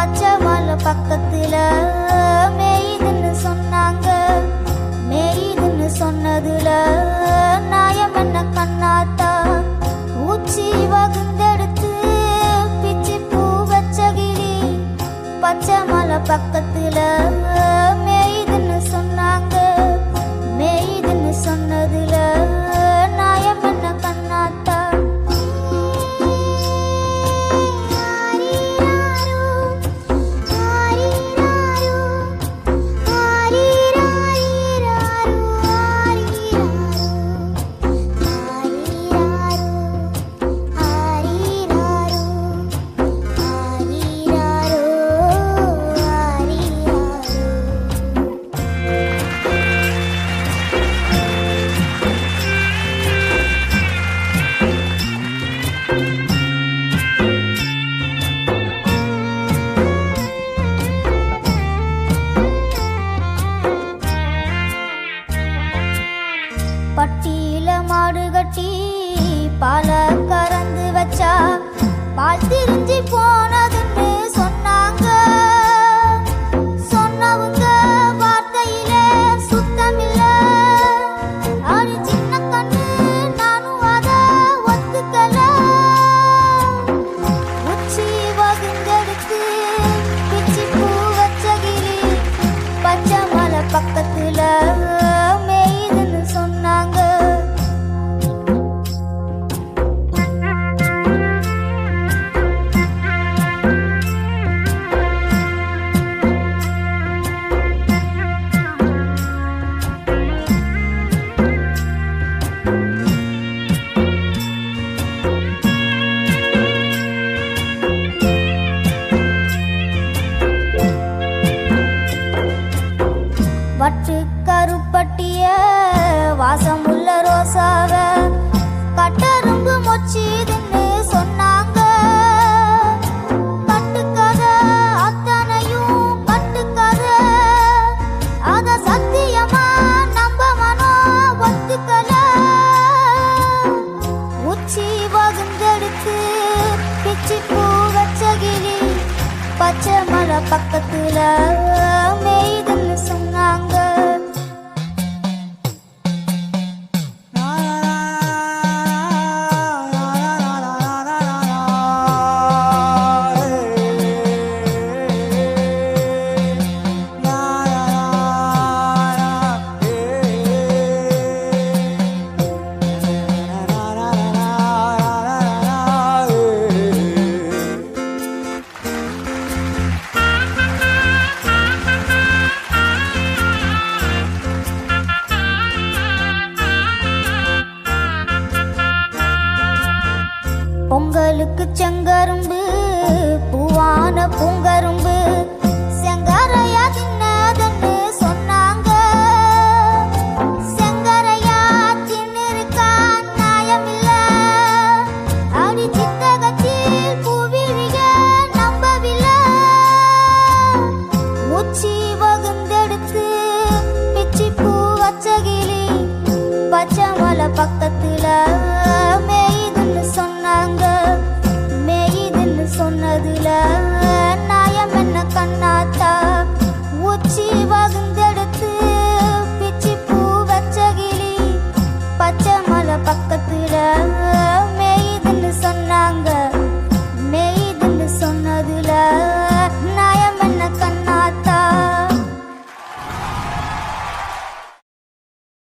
பச்சை மலை பக்கத்துல மேயுதுன்னு சொன்னாங்க. மேயுதுன்னு சொன்னதுல நாயம் என்ன கண்ணாத்தா ஊச்சி வகுந்தெடுத்து பிச்சு பூ வச்சகிரி பச்சை மலை பக்கத்துல பால கறந்து வச்சா பால் திரிஞ்சு பச்சை மலை செங்கரும்பு பூவான பூங்க